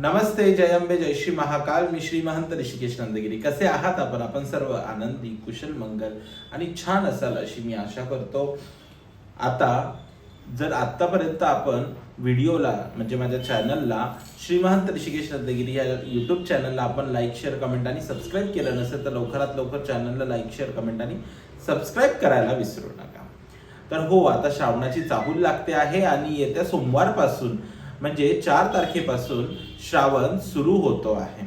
नमस्ते जयंबे जय श्री महाकाल. मी श्री महंत ऋषिकेश नंदगिरी. कसे आहात आपण? आपण सर्व आनंदी कुशल मंगल आणि छान असाल अशी मी आशा करतो. आता जर आत्तापर्यंत आपण व्हिडिओला म्हणजे माझ्या चॅनलला श्री महंत ऋषिकेश नंदगिरी या यूट्यूब चॅनलला आपण लाईक शेअर कमेंट आणि सबस्क्राईब केलं नसेल तर लवकरात लवकर चॅनलला लाईक शेअर कमेंट आणि सबस्क्राईब करायला विसरू नका. तर हो आता श्रावणाची चाहूल लागते आहे आणि येत्या सोमवारपासून म्हणजे चार तारखेपासून श्रावण सुरू होतो आहे.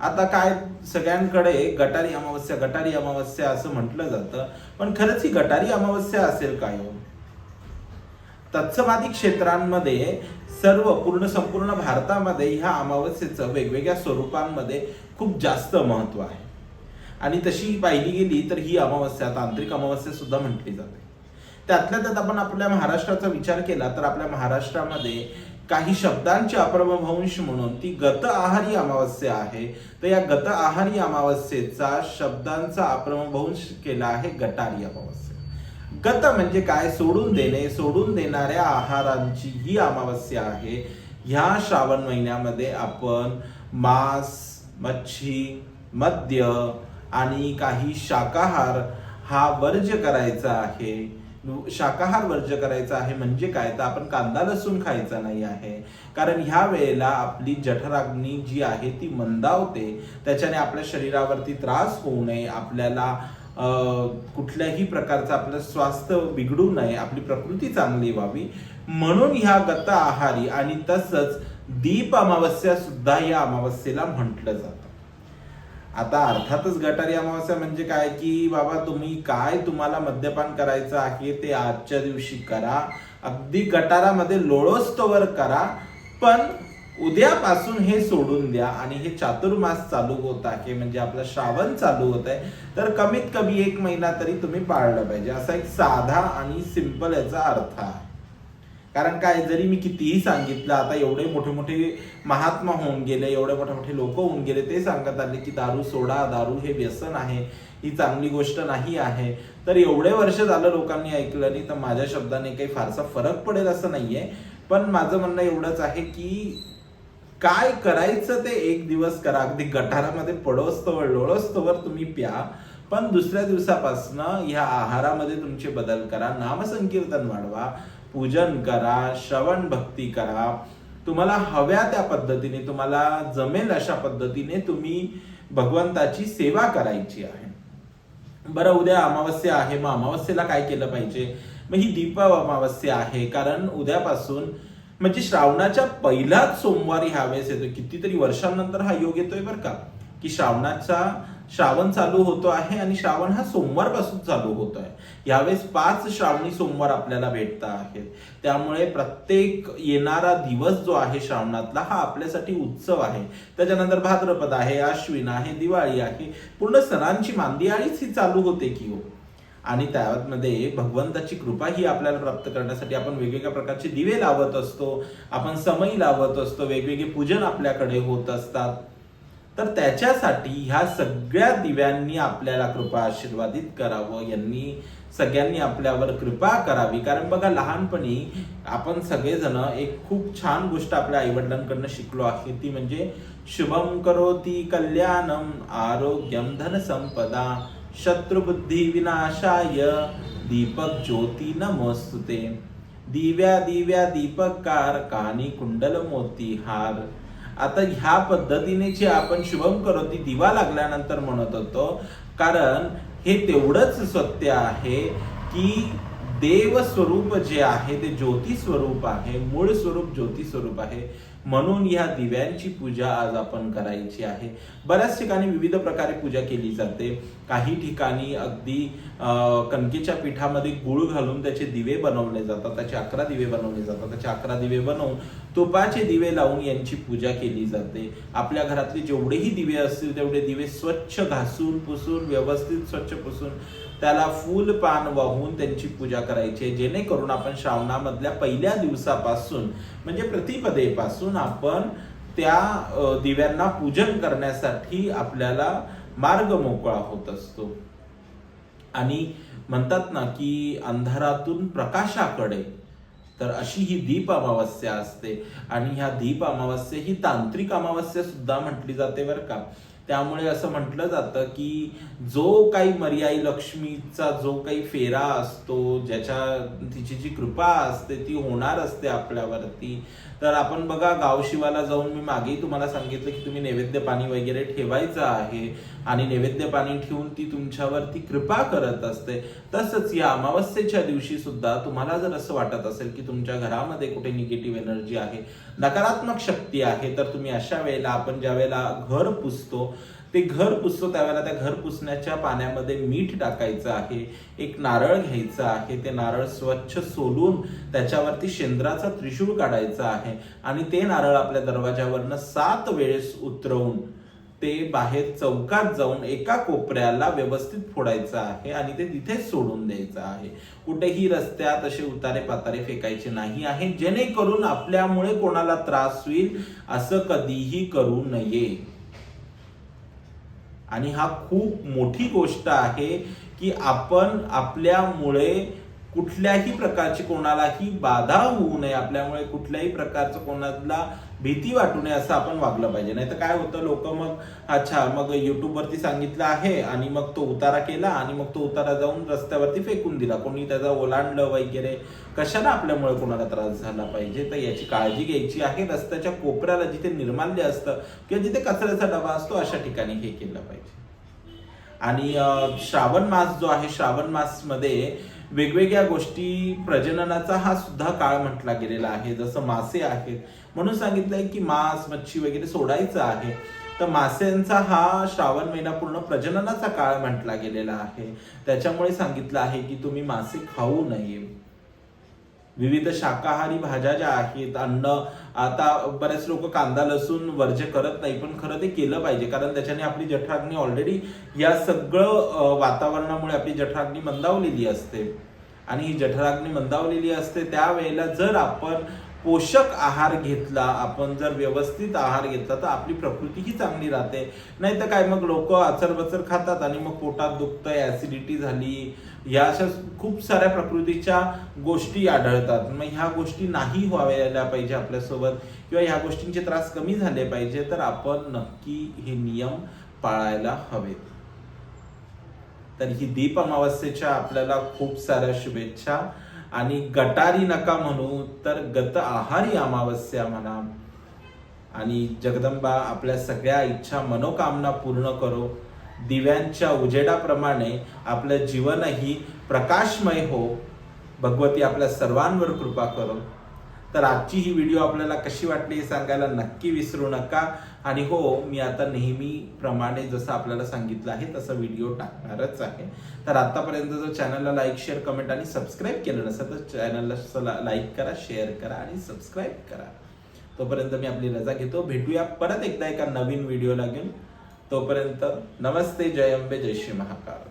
आता काय सगळ्यांकडे गटारी अमावस्या गटारी अमावस्या असं म्हटलं जातं पण खरंच ही गटारी अमावस्या असेल काय हो? तत्समादी क्षेत्रांमध्ये सर्व पूर्ण संपूर्ण भारतामध्ये ह्या अमावस्येचं वेगवेगळ्या स्वरूपांमध्ये खूप जास्त महत्त्व आहे. आणि तशी पाहिली गेली तर ही अमावस्या तांत्रिक अमावस्या सुद्धा म्हटली जाते. त्यातल्या त्यात आपण आपल्या महाराष्ट्राचा विचार केला तर आपल्या महाराष्ट्रामध्ये काही शब्दांचे अप्रभवंश म्हणून ती गत आहारी अमावस्या आहे. तर या गत आहारी अमावस्येचा शब्दांचा अप्रभवंश केला आहे गटारी अमावस्या. गत म्हणजे काय? सोडून देणे. सोडून देणाऱ्या आहारांची ही अमावस्या आहे. ह्या श्रावण महिन्यामध्ये आपण मांस मच्छी मद्य आणि काही शाकाहार हा वर्ज्य करायचा आहे. शाकाहार वर्ज्य करायचा आहे म्हणजे काय? तर आपण कांदा लसूण खायचा नाही आहे. कारण ह्या वेळेला आपली जठराग्नी जी आहे ती मंदावते. त्याच्याने आपल्या शरीरावरती त्रास होऊ नये. आपल्याला कुठल्याही प्रकारचं आपलं स्वास्थ्य बिघडू नये. आपली प्रकृती चांगली व्हावी. म्हणून ह्या गत आहारी आणि तसंच दीप अमावस्या सुद्धा या अमावस्येला म्हटलं जातं. आता अर्थातच गटारी अमावस्या म्हणजे काय? की बाबा तुम्ही काय तुम्हाला मद्यपान करायचं आहे ते आजच्या दिवशी करा. अगदी गटारामध्ये लोळोस्तवर करा. पण उद्यापासून हे सोडून द्या आणि हे चातुर्मास चालू होत आहे. म्हणजे आपलं श्रावण चालू होत आहे. तर कमीत कमी एक महिना तरी तुम्ही पाळलं पाहिजे. असा एक साधा आणि सिंपल याचा अर्थ आहे. कारण काय जरी मी कितीही सांगितलं आता एवढे मोठे मोठे महात्मा होऊन गेले एवढे मोठे मोठे लोक होऊन गेले ते सांगत आले की दारू सोडा दारू हे व्यसन आहे ही चांगली गोष्ट नाही आहे. तर एवढे वर्ष झालं लोकांनी ऐकलं नाही तर माझ्या शब्दाने काही फारसा फरक पडेल असं नाहीये. पण माझं म्हणणं एवढंच आहे की काय करायचं ते एक दिवस करा. अगदी गटारामध्ये पडोस्तवर लोळस्तवर तुम्ही प्या. पण दुसऱ्या दिवसापासनं ह्या आहारामध्ये तुमचे बदल करा. नामसंकीर्तन वाढवा. पूजन करा श्रवण भक्ती करा. तुम्हाला हव्या त्या पद्धतीने तुम्हाला जमेल अशा पद्धतीने तुम्ही भगवंताची सेवा करायची आहे. बरं उद्या अमावस्या आहे मग अमावस्येला काय केलं पाहिजे? मग ही दीप अमावस्या आहे कारण उद्यापासून म्हणजे श्रावणाच्या पहिलाच सोमवारी ह्यावेळेस येतो कितीतरी वर्षांनंतर हा योग येतोय बरं का? की श्रावणाचा श्रावण चालू होतो आहे आणि श्रावण हा सोमवारपासून चालू होतो आहे. यावेळेस पाच श्रावणी सोमवार आपल्याला भेटत आहेत. त्यामुळे प्रत्येक येणारा दिवस जो आहे श्रावणातला हा आपल्यासाठी उत्सव आहे. त्याच्यानंतर भाद्रपद आहे अश्विन आहे दिवाळी आहे. पूर्ण सणांची मांदियाळीच ही चालू होते की हो. आणि त्यामध्ये भगवंताची कृपा ही आपल्याला प्राप्त करण्यासाठी आपण वेगवेगळ्या प्रकारचे दिवे लावत असतो. आपण समई लावत असतो. वेगवेगळे पूजन आपल्याकडे होत असतात. तर त्याच्यासाठी ह्या सगळ्या दिव्यांनी आपल्याला कृपा आशीर्वादित करावं. यांनी सगळ्यांनी आपल्यावर कृपा करावी. कारण बघा लहानपणी आपण सगळेजण एक खूप छान गोष्ट आपल्या आईवडिलांकडनं शिकलो आहे. ती म्हणजे शुभम करोती कल्याणम आरोग्यम धन संपदा शत्रुबुद्धी विनाशाय दीपक ज्योती नमोस्तुते. दिव्या दिव्या दीपक कार कानी कुंडल मोती हार. आता ह्या पद्धतीने जे आपण शुभम करोती दिवा लागल्यानंतर म्हणत होतो कारण हे तेवढंच सत्य आहे की देव स्वरूप जे आहे ते ज्योती स्वरूप आहे मूळ स्वरूप ज्योती स्वरूप आहे. म्हणून ह्या दिव्यांची पूजा आज आपण करायची आहे. बऱ्याच ठिकाणी विविध प्रकारे पूजा केली जाते. काही ठिकाणी अगदी कणकेच्या पिठामध्ये गुळ घालून त्याचे दिवे बनवले जातात त्याचे अकरा दिवे बनवले जातात त्याचे अकरा दिवे बनवून तुपाचे दिवे लावून यांची पूजा केली जाते. आपल्या घरातले जेवढेही दिवे असतील तेवढे दिवे स्वच्छ घासून पुसून व्यवस्थित स्वच्छ पुसून त्याला फूल पान वाहून त्यांची पूजा करायची आहे. जेणेकरून आपण श्रावणामधल्या पहिल्या दिवसापासून म्हणजे प्रतिपदेपासून आपण त्या दिव्यांना पूजन करण्यासाठी आपल्याला मार्ग मोकळा होत असतो. आणि म्हणतात ना की अंधारातून प्रकाशाकडे तर अशी ही दीप अमावस्या असते. आणि ह्या दीप अमावस्या ही तांत्रिक अमावस्या सुद्धा म्हटली जाते बरं का. त्यामुळे असं म्हटलं जातं की जो काही मर्याई लक्ष्मीचा जो काही फेरा असतो ज्याच्या तिची जी कृपा असते ती होणार असते आपल्यावरती. तर आपण बघा गावशिवाला जाऊन मी मागेही तुम्हाला सांगितलं की तुम्ही नैवेद्य पाणी वगैरे ठेवायचं आहे आणि नैवेद्य पाणी ठेवून ती तुमच्यावरती कृपा करत असते. तसंच या अमावस्येच्या दिवशी सुद्धा तुम्हाला जर असं वाटत असेल की तुमच्या घरामध्ये कुठे निगेटिव्ह एनर्जी आहे नकारात्मक शक्ती आहे तर तुम्ही अशा वेळेला आपण ज्या वेळेला घर पुसतो ते घर पुसतो त्यावेळेला त्या घर पुसण्याच्या पाण्यामध्ये मीठ टाकायचं आहे एक नारळ घ्यायचं आहे ते नारळ स्वच्छ सोलून त्याच्यावरती शेंद्राचा त्रिशूळ काढायचा आहे आणि ते नारळ आपल्या दरवाजावरनं सात वेळेस उतरवून ते बाहेर चौकात जाऊन एका कोपऱ्याला व्यवस्थित फोडायचं आहे आणि ते तिथेच सोडून द्यायचं आहे. कुठेही रस्त्यात असे उतारे पातारे फेकायचे नाही आहे. जेणेकरून आपल्यामुळे कोणाला त्रास होईल असं कधीही करू नये. आणि हा खूप मोठी गोष्ट आहे की आपण आपल्यामुळे कुठल्याही प्रकारची कोणालाही बाधा होऊ नये. आपल्यामुळे कुठल्याही प्रकारचं कोणाला भीती वाटू नये असं आपण वागलं पाहिजे. नाही तर काय होतं लोक मग अच्छा मग युट्यूबवरती सांगितलं आहे आणि मग तो उतारा केला आणि मग तो उतारा जाऊन रस्त्यावरती फेकून दिला. कोणी त्याचा ओलांडलं वगैरे कशाला आपल्यामुळे कोणाला त्रास झाला पाहिजे? तर याची काळजी घ्यायची आहे. रस्त्याच्या कोपऱ्याला जिथे निर्माल्य असतं किंवा जिथे कचऱ्याचा डबा असतो अशा ठिकाणी हे केलं पाहिजे. आणि श्रावण मास जो आहे श्रावण मासमध्ये वेगवेगळ्या गोष्टी प्रजननाचा हा सुद्धा काळ म्हटला गेलेला आहे. जसं मासे आहेत म्हणून सांगितलंय की मांस मच्छी वगैरे सोडायचं आहे. तर मासेंचा हा श्रावण महिना पूर्ण प्रजननाचा काळ म्हटला गेलेला आहे. त्याच्यामुळे सांगितलं आहे की तुम्ही मासे खाऊ नये. विविध शाकाहारी भाज्या ज्या आहेत अन्न आता बरेच लोक कांदा लसूण वर्ज्य करत नाही पण खरं ते केलं पाहिजे. कारण त्याच्याने आपली जठराग्नी ऑलरेडी या सगळं वातावरणामुळे आपली जठराग्नी मंदावलेली असते. आणि ही जठराग्नी मंदावलेली असते त्यावेळेला जर आपण पोषक आहार घेतला आपण जर व्यवस्थित आहार घेतला तर आपली प्रकृती ही चांगली राहते. नाही तर काय मग लोक आचरबचर खातात आणि मग पोटात दुखतंय ऍसिडिटी झाली. या अशा खूप साऱ्या प्रकृतीच्या गोष्टी आढळतात. मग ह्या गोष्टी नाही व्हायला पाहिजे आपल्यासोबत किंवा ह्या गोष्टींचे त्रास कमी झाले पाहिजे तर आपण नक्की हे नियम पाळायला हवेत. तर ही दीप अमावस्येच्या आपल्याला खूप साऱ्या शुभेच्छा. आणि गटारी नका म्हणू तर गत आहारी अमावस्या म्हणा. आणि जगदंबा आपल्या सगळ्या इच्छा मनोकामना पूर्ण करो. दिव्यांच्या उजेडाप्रमाणे आपलं जीवनही प्रकाशमय हो. भगवती आपल्या सर्वांवर कृपा करो. तर आजची ही व्हिडिओ आपल्याला कशी वाटली हे सांगायला नक्की विसरू नका. आणि हो मी आता नेहमीप्रमाणे जसं आपल्याला सांगितलं आहे तसं व्हिडिओ टाकणारच आहे. तर आतापर्यंत जर चॅनलला लाईक शेअर कमेंट आणि सबस्क्राईब केलं नसेल तर चॅनलला लाईक करा शेअर करा आणि सबस्क्राईब करा. तोपर्यंत मी आपली रजा घेतो. भेटूया परत एकदा एका नवीन व्हिडिओला घेऊन. तोपर्यंत नमस्ते जय अंबे जय श्री महाकाल.